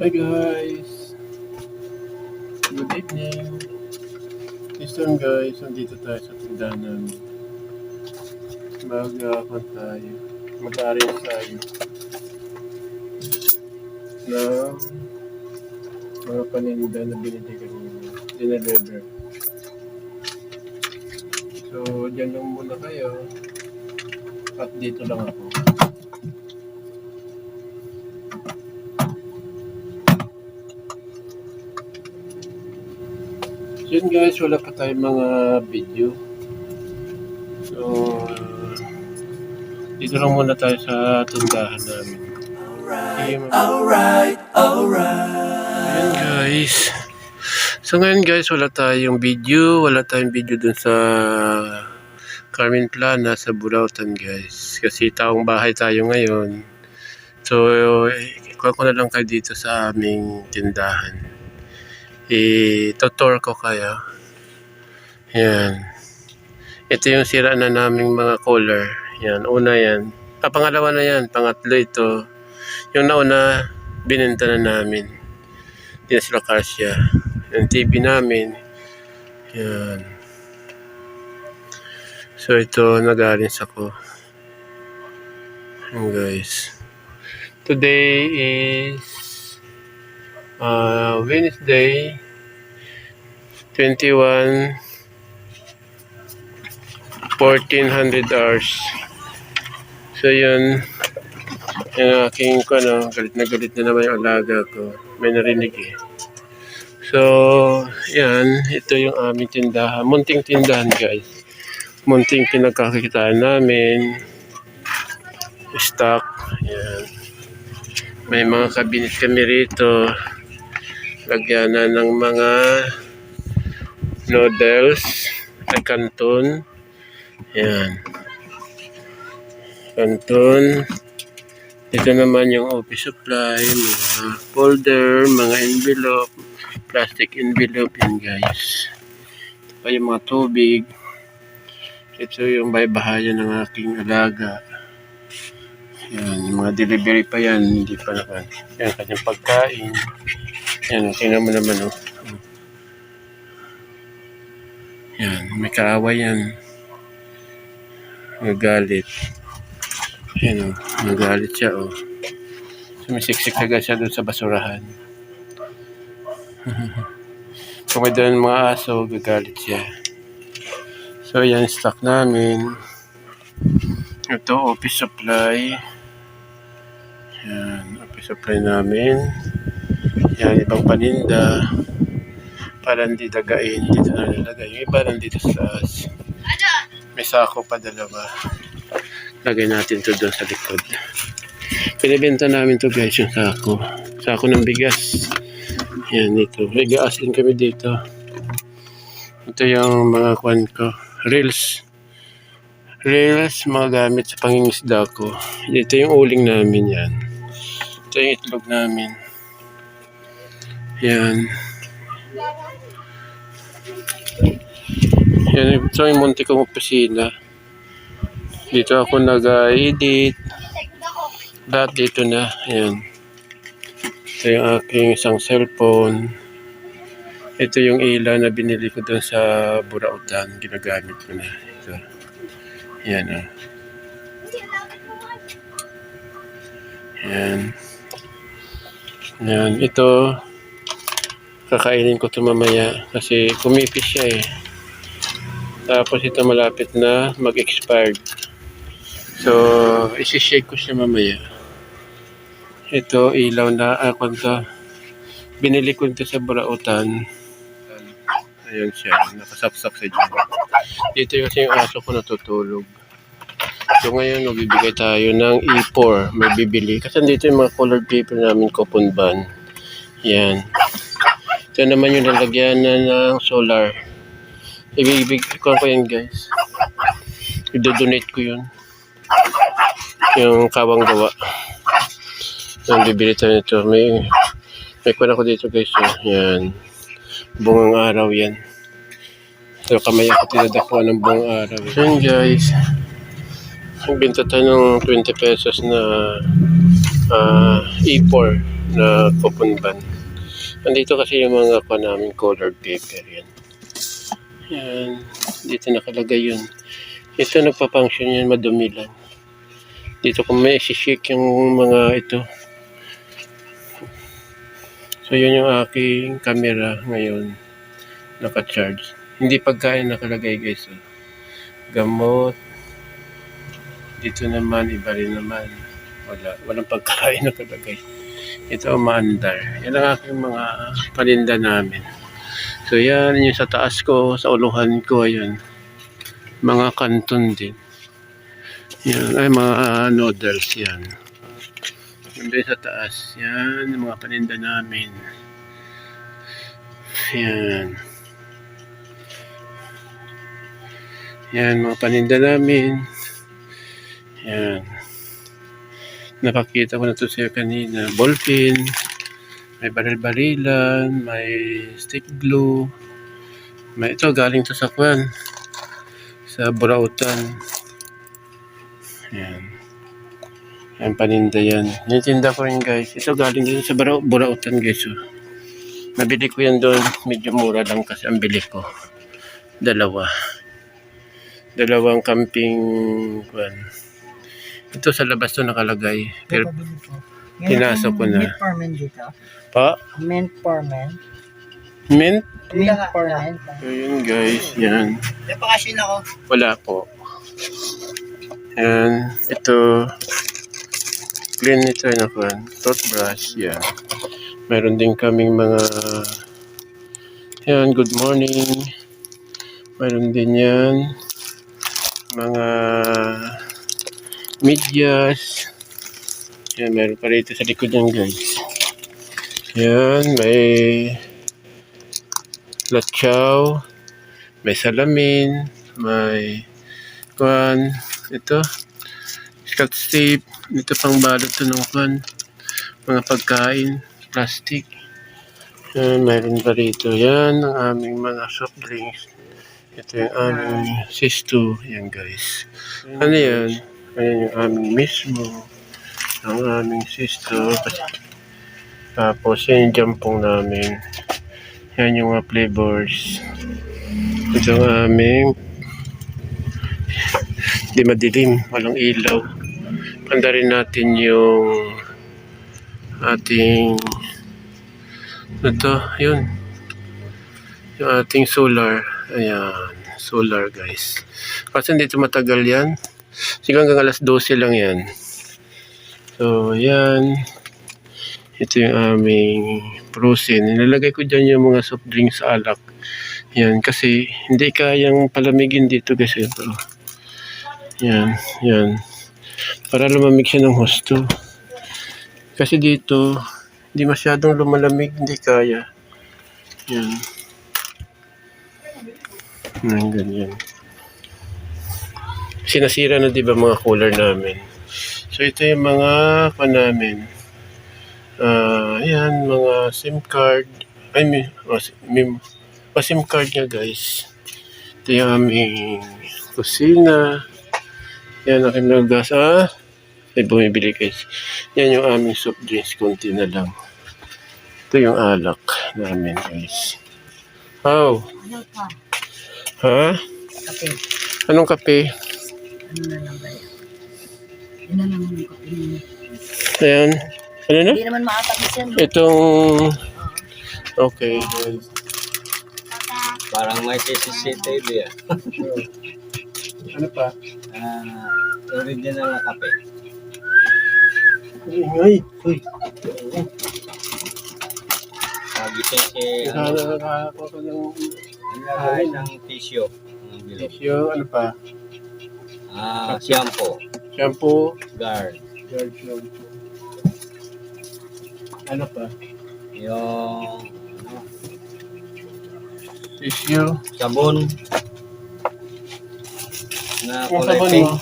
Hi guys! Good evening! This time guys, nandito tayo sa tindahan. Mag-aakon tayo. Mag-aaral tayo. Na mga paninda na binili kanina. Dineliver. So, dyan lang muna kayo. At dito lang ako. Yun guys, wala pa tayong mga video. So, dito lang muna tayo sa tindahan namin. Mag- Alright, alright. Ayan guys. So ngayon guys, wala tayong video. Wala tayong video dun sa Carmen Plana sa Burautan guys. Kasi taong bahay tayo ngayon. So, ikuha ko na lang kayo dito sa aming tindahan. I-tutor ko kayo. Yan. Ito yung sira na naming mga color. Yan, una yan. Ah, pangalawa na yan. Pangatlo ito. Yung nauna, binenta na namin. Hindi na sila kasya. Yung TV namin. Yan. So ito, nag-arrange ako. Yan guys. Today is uh, Wednesday 21 1400 hours. So yun, yung aking ko, ano, galit na galit na naman yung alaga ko. May narinig eh. So, yan. Ito yung aming tindahan. Munting tindahan, guys. Munting pinagkakitaan namin. Stock. Yan. May mga kabinet kami rito. Lagyan na ng mga noodles. Ay, kanton. Yan. Kanton. Ito naman yung office supply, mga folder, mga envelope, plastic envelope yan guys. Ito pa yung mga tubig. Ito yung baybahayan ng aking alaga. Yan, yung mga delivery pa yan, hindi pa naman. Yan, kanyang pagkain. Yan, tingnan mo naman oh. Yan, may kaaway yan. Nagalit. Yan o, nagalit siya o. Sumisiksik agad siya doon sa basurahan. Kung may doon mga aso, gagalit siya. So yan, stock namin. Ito, office supply. Yan, office supply namin. Yan, ibang paninda. Para hindi dagain, dito na nilagay. Yung iba nandito sa. May sako pa dalawa lagay natin to doon sa likod. Pinibenta namin to guys yung sako. Sako ng bigas. Yan ito. May gas din kami dito. Ito yung mga kwan ko. Reels. Reels, mga gamit sa pangingisda ko. Ito yung uling namin yan. Ito yung itlog namin. Yan. Yan, ito yung munti kong opisina. Dito ako nag-edit. Lahat dito na. Ayan. Ito yung aking isang cellphone. Ito yung ilaw na binili ko doon sa Burautan. Ginagamit ko na. Ito. Ayan ah. Ayan. Ayan. Ito. Kakainin ko ito mamaya. Kasi kumipis siya eh. Tapos ito malapit na mag-expired. So, isi-shake ko siya mamaya. Ito, ilaw na, ah, kung to, binili ko ito sa Burautan. Ayan siya, nakasaksak sa dyan. Dito kasi yung aso ko natutulog. So ngayon, magbibigay tayo ng E4, may bibili. Kasi dito yung mga colored paper namin, coupon ban. Yan. Ito naman yung lalagyan na ng solar. Ibibig ko ko yan guys. I-donate ko yun. Yung kawang gawa. Yung bibili tayo nito. May, may kuha ko dito guys. Oh. Yan. Bungang araw yan. So kamay ako tinadakuan ng buong araw. Yan guys. Nagbenta tayo ng 20 pesos na ah, E4 na coupon ban. Nandito kasi yung mga pa namin colored paper yan. Yan. Dito nakalagay yun. Ito nagpa-function yan, madumi lang. Dito kung may isi-shake yung mga ito. So yun yung aking camera ngayon. Naka-charge. Hindi pagkain nakalagay guys. Oh. Gamot. Dito naman, iba rin naman. Wala. Walang pagkain nakalagay. Ito maandar. Yan ang aking mga paninda namin. So yan yung sa taas ko, sa uluhan ko, ayun. Mga kanton din. Yan, ay mga ah, noodles yan. Yung sa taas, yan, mga paninda namin. Yan. Yan, mga paninda namin. Yan. Napakita ko na to siya kanina. Ballpen. May baril-barilan. May stick glue. May ito, galing to sa kwan. Sa Burautan. Yan. Yan, paninda yan. Nitinda ko rin guys. Ito galing din sa Burau Burautan guys. Oh. Nabili ko yan doon. Medyo mura lang kasi ang bili ko. Dalawa. Dalawang camping kwan. Ito sa labas to nakalagay. Pero po. pinasok ko na. Mint parmen dito. pa, Mint parmen. mint. Mint parmen. So yun guys, yan. May pakasin ako. Wala po. Yan. Ito. Clean ito na kwan. Toothbrush. Yan. Meron din kaming mga yan, good morning. Meron din yan. Mga medyas. Yan, meron pa rito sa likod yan guys. Yan, may latchaw, may salamin, may kwan, ito, scotch tape, ito pang balot to ng kwan, mga pagkain, plastic. Yan, mayroon pa rito. Yan, ang aming mga soft drinks. Ito yung aming sisto. Yan guys. Ano yan? Ayan yung aming mismo. Ang aming sisto. Tapos yan yung jampong namin. Yan yung mga flavors. Ito ang aming di madilim, walang ilaw. Panda rin natin yung ating ito, yun. Yung ating solar. Ayan, solar guys. Kasi hindi ito matagal yan. Siguro hanggang alas 12 lang yan. So, yan. Ito yung aming prosin. Nilalagay ko dyan yung mga soft drinks alak. Yan, kasi hindi kayang palamigin dito kasi ito. Yan, yan. Para lumamig siya ng husto. Kasi dito, hindi masyadong lumalamig, hindi kaya. Yan. Yan, ganyan. Sinasira na di ba mga cooler namin. So ito yung mga pa namin. Ah, ayan, mga SIM card. I mean, oh, si- mim, oh, SIM card niya guys. Ito yung aming kusina. Yan, aking nagas. Ah, ay bumibili guys. Yan yung aming soft drinks, konti na lang. Ito yung alak namin guys. Oh, Ano pa? ha? Kape. Anong kape? Ano na lang? Yun na lang yung kape niya. Ayan. Ano na? Hindi naman makatapos yan. Itong... Okay. guys. Parang may CCTV ah. Ano pa? Ah, original na kape. Ingay. Uy. Pagising si ano, Ah, shampoo. Shampoo. Guard. Guard shampoo. Ano pa? Yung ano, Tissue. sabon. Na Yung kulay sabon pink. mo.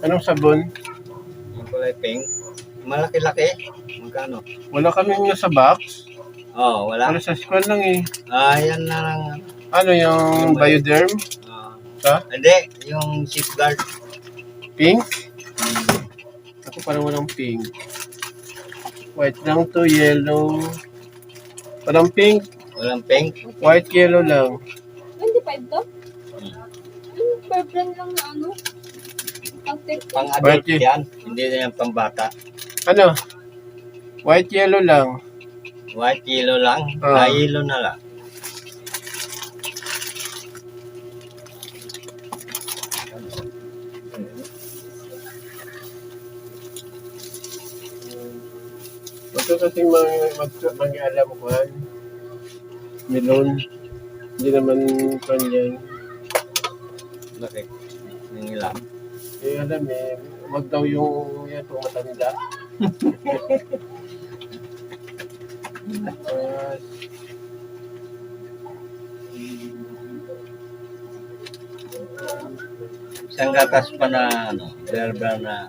Anong sabon? Yung kulay pink. Malaki-laki. Magkano? Wala kami nasa box. Oh, wala. Wala sa squad lang eh. Ah, yan na lang. Ano yung Bioderm? Ka? Hindi, yung safeguard. Pink? Ako parang walang pink. White lang to, yellow. Walang pink. Walang pink. White, yellow lang. 25 to? Yung per brand lang na ano? Pag-take Pang White adult yan. Hindi na yan pang bata. Ano? White, yellow lang. White yellow lang. Ah. Ah. yellow na lang. Kasing mga, mag, mga alam ko, melon. Hindi naman pan yan. Bakit? Yung ilang. Eh, alam eh, wag daw yung yan pang matanda. Tapos, Isang gatas pa na ano, berber na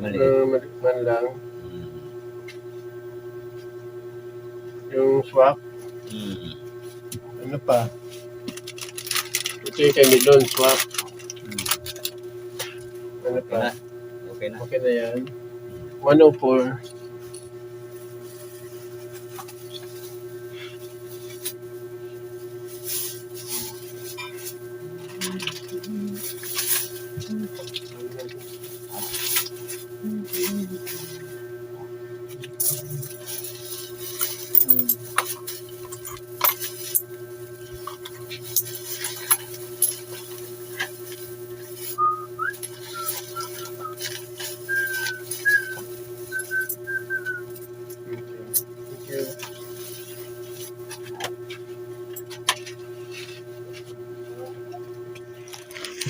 maliit. uh, malikman lang. Mm. Yung swak, Mm. ano pa? Ito yung kay melon, swak. Ano Okay pa? na. Okay na. Okay na yan. 104.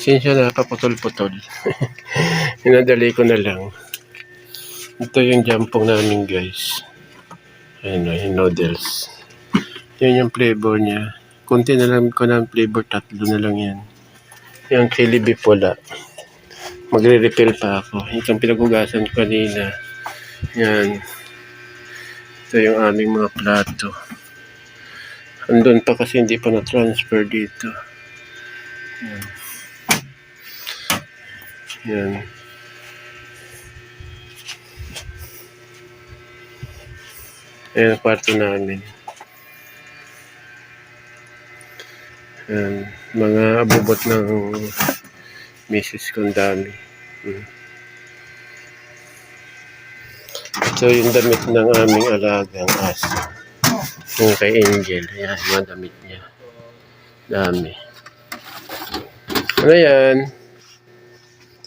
Pasensya na, paputol-putol. Inadali ko na lang. Ito yung jampong namin guys. Ayan o, yung noodles. Yan yung flavor niya. Kunti na lang ko ng flavor, tatlo na lang yan. Yung chili beef. Magre-refill pa ako. Itong pinagugasan ko kanina. Yan. Ito yung aming mga plato. Andun pa kasi hindi pa na-transfer dito. Yan. Yan. Ayan ang kwarto namin. Yan. Mga abubot ng misis kong dami. Hmm. Ito yung damit ng aming alagang aso. Yung kay Angel. Ayan, mga damit niya. Dami. Ano yan?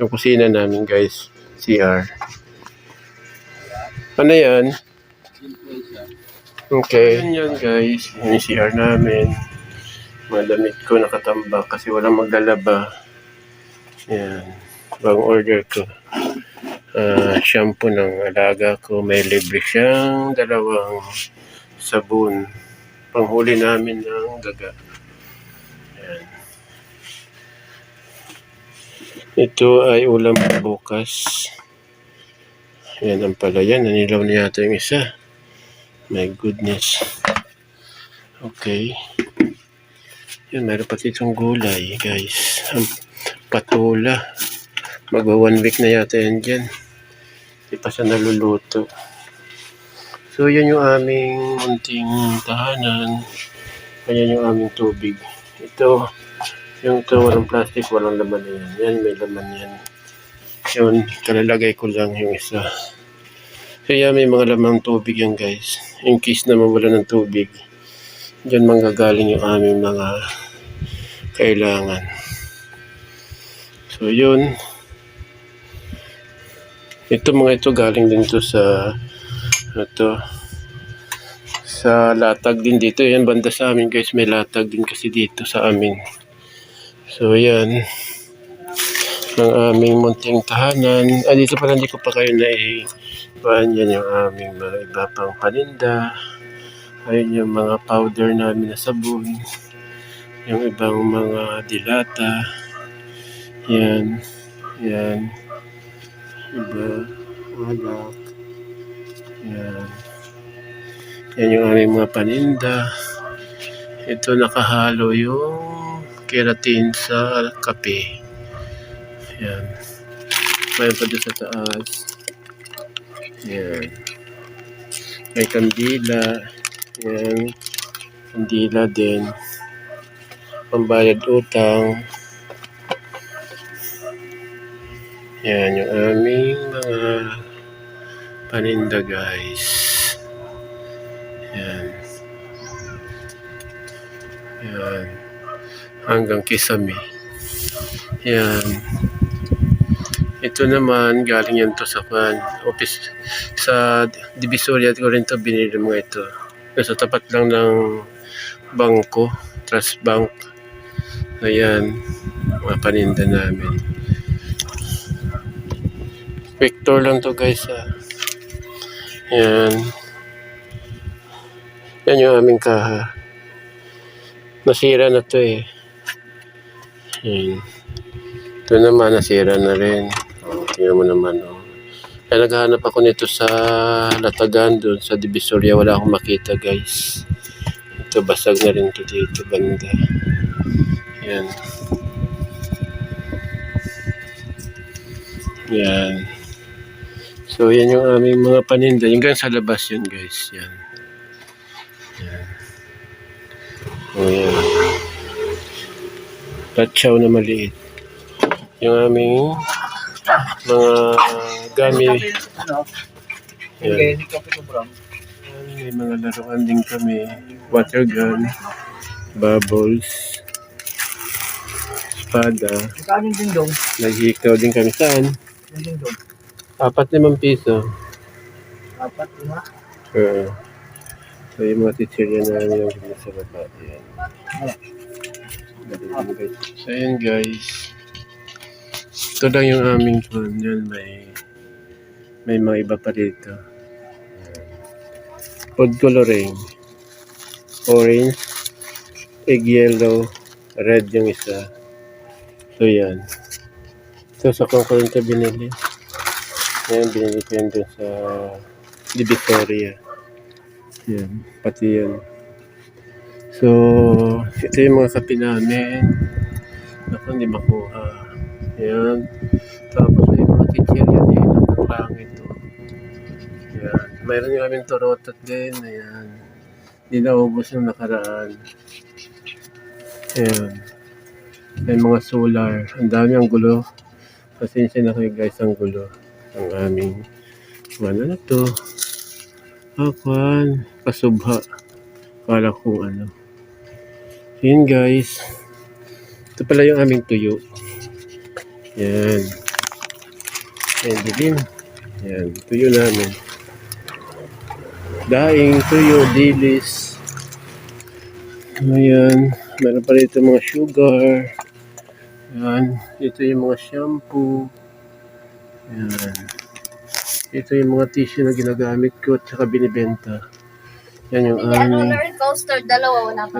Yung kusina namin guys. CR. Ano yan? Okay. Yan yan guys. Yung CR namin. Mga damit ko nakatambak kasi walang maglalaba. Yan. Bang order ko. Ah, shampoo ng alaga ko. May libre siyang dalawang sabon. Panghuli namin ng daga. Ito ay ulam bukas. Yan ang pala yan. Nanilaw na yata yung isa. My goodness. Okay. Yan, meron pati itong gulay, guys. Ang patula. Magwa one week na yata yan dyan. Hindi pa siya naluluto. So, yan yung aming munting tahanan. Ayan yung aming tubig. Ito, yung ito, walang plastic, walang laman na yan. Yan, may laman yan. Yun, kalalagay ko lang yung isa. Kaya may mga lamang tubig yan guys. In case na mawala ng tubig, dyan manggagaling yung aming mga kailangan. So yun. Ito mga ito galing din to sa ano to, sa latag din dito. Yan banda sa amin guys. May latag din kasi dito sa amin. So yan ng aming munting tahanan. Ah, dito pala hindi ko pa kayo na Paan yan yung aming mga iba pang paninda. Ayun yung mga powder namin na sabon. Yung ibang mga dilata. Yan. Yan. Iba. Alak. Yan. Yan yung aming mga paninda. Ito nakahalo yung keratin sa kape. Yan. Mayroon pa doon sa taas. Yan. May kandila. Yan. Kandila din. Pambayad utang. Yan yung aming mga paninda guys. Yan. Yan. Hanggang kisame. Yan. Ito naman, galing yan to sa pan, office, sa Divisoria ko rin to binili mga ito. Nasa tapat lang ng bangko, trust bank. Ayan, mga paninda namin. Vector lang to guys ah. Yan. Yan yung aming kaha. Nasira na to eh. Yan. Ito naman, nasira na rin. O, tingnan mo naman. Oh. Kaya naghahanap ako nito sa Latagan doon sa Divisoria. Wala akong makita guys. Ito, basag na rin to dito banda. Yan. Yan. So, yan yung aming mga paninda. Yung gan sa labas yun, guys. Yan. Yan. O, yan. Tatsaw na maliit. Yung aming mga gamit. Yan. Yan, May mga laruan din kami. Water gun. Bubbles. Espada. Yung? Naghihikaw din kami saan? Yung? Apat limang piso. Apat, lima. Oo. So, yung mga teacherya namin yung ganda sa baba. Yan. So, yun guys. Ito lang yung aming phone. Yan, may may mga iba pa dito. Food coloring. Orange. Egg yellow. Red yung isa. So, yan. Ito sa kong ko binili. Yan, binili ko yan dun sa Divisoria. Yan, pati yan. So, ito yung mga kape namin. Ako, hindi makuha. Yan. Tapos may mga chichirya din. Ang pangit to. Yan. Mayroon yung aming torotot din. Ayan. Hindi naubos yung nakaraan. Ayan. May mga solar. Ang dami ang gulo. Pasensya na kayo guys ang gulo. Ang aming ano na to. Akuan. Pasubha. Kala kung ano. Yun guys. Ito pala yung aming tuyo. Yan. Yan dilim. Yan. Tuyo namin. Daing, tuyo, dilis. Ayan. Meron pa rito mga sugar. Yan. Ito yung mga shampoo. Yan. Ito yung mga tissue na ginagamit ko at saka binibenta. Yan yung May ano, aming roller coaster, dalawa, wala pa.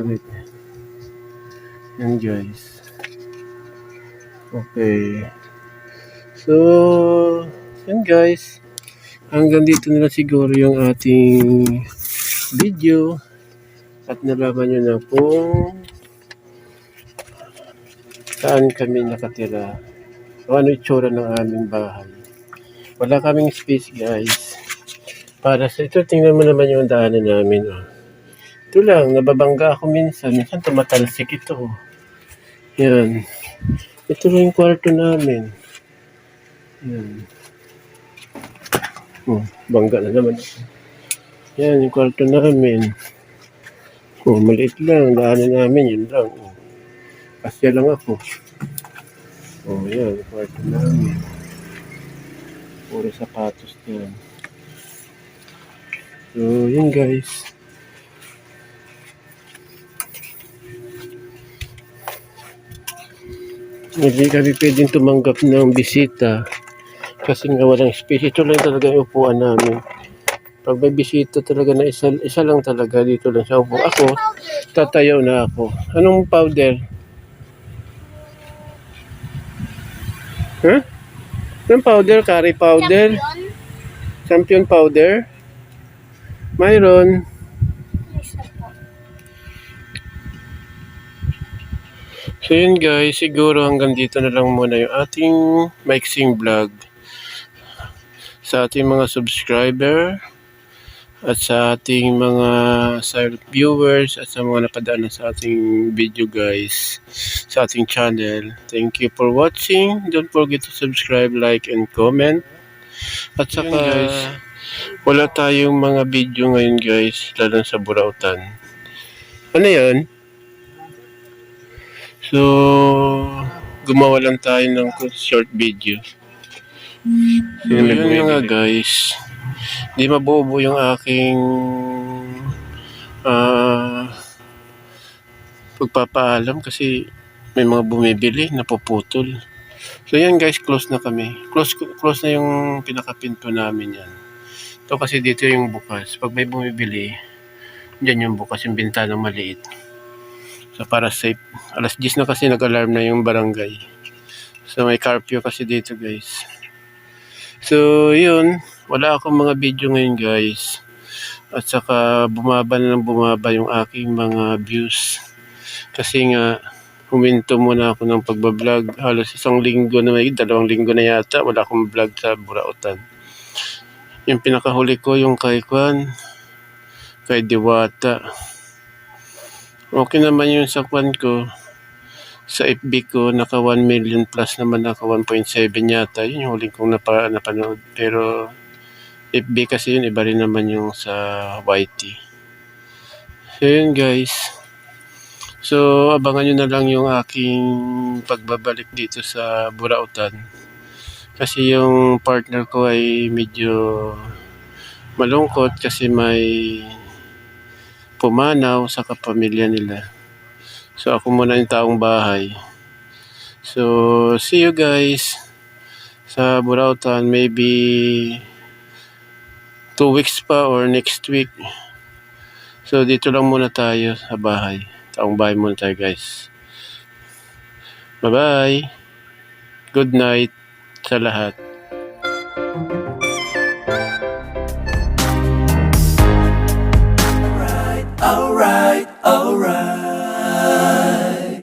Yan guys. Okay. So, yan guys. Hanggang dito na siguro yung ating video. At nalaman nyo na kung saan kami nakatira. O ano itsura ng aming bahay. Wala kaming space guys. Para sa ito, tingnan mo naman yung daanan namin. Oh. Ito lang, nababangga ako minsan. Minsan tumatalsik ito. Yan. Ito lang yung kwarto namin. Yan. Oh, bangga na naman. Yan, yung kwarto namin. Oh, maliit lang. Daanan namin, yun lang. Oh. Kasya lang ako. Oh, yan, kwarto namin. Puro sapatos yan. So, yun guys. Hindi kami pwedeng tumanggap ng bisita kasi nga walang space. Ito lang talaga yung upuan namin. Pag may bisita talaga na isa, isa lang talaga dito lang sa upo. Ako, tatayo na ako. Anong powder? Huh? Anong powder? Curry powder? Champion powder? Mayroon. So yun guys, siguro hanggang dito na lang muna yung ating mixing vlog sa ating mga subscriber at sa ating mga silent viewers at sa mga napadaan na sa ating video guys sa ating channel. Thank you for watching. Don't forget to subscribe, like, and comment. At saka guys, wala tayong mga video ngayon guys, lalo sa Burautan. Ano yan? So, gumawa lang tayo ng short video. So, yun nga guys. Di mabubo yung aking ah pagpapaalam kasi may mga bumibili, napuputol. So yan guys, close na kami. Close close na yung pinakapinto namin yan. Ito kasi dito yung bukas. Pag may bumibili, dyan yung bukas, yung bintana maliit. So para safe. Alas 10 na kasi nag-alarm na yung barangay. So may curfew kasi dito guys. So yun, wala akong mga video ngayon guys. At saka bumaba na ng bumaba yung aking mga views. Kasi nga, huminto muna ako ng pagbablog. Halos isang linggo na may, dalawang linggo na yata, wala akong vlog sa Burautan. Yung pinakahuli ko, yung kay Kwan, kay Diwata. Okay naman yung sa Kwan ko. Sa FB ko, naka 1 million plus naman naka 1.7 yata. Yun yung huling kong napa, napanood. Pero FB kasi yun, iba rin naman yung sa YT. So yun guys. So abangan nyo na lang yung aking pagbabalik dito sa Burautan. Kasi yung partner ko ay medyo malungkot kasi may pumanaw sa kapamilya nila. So ako muna yung taong bahay. So see you guys sa Burautan maybe two weeks pa or next week. So dito lang muna tayo sa bahay. Taong bahay muna tayo guys. Bye bye. Good night sa lahat.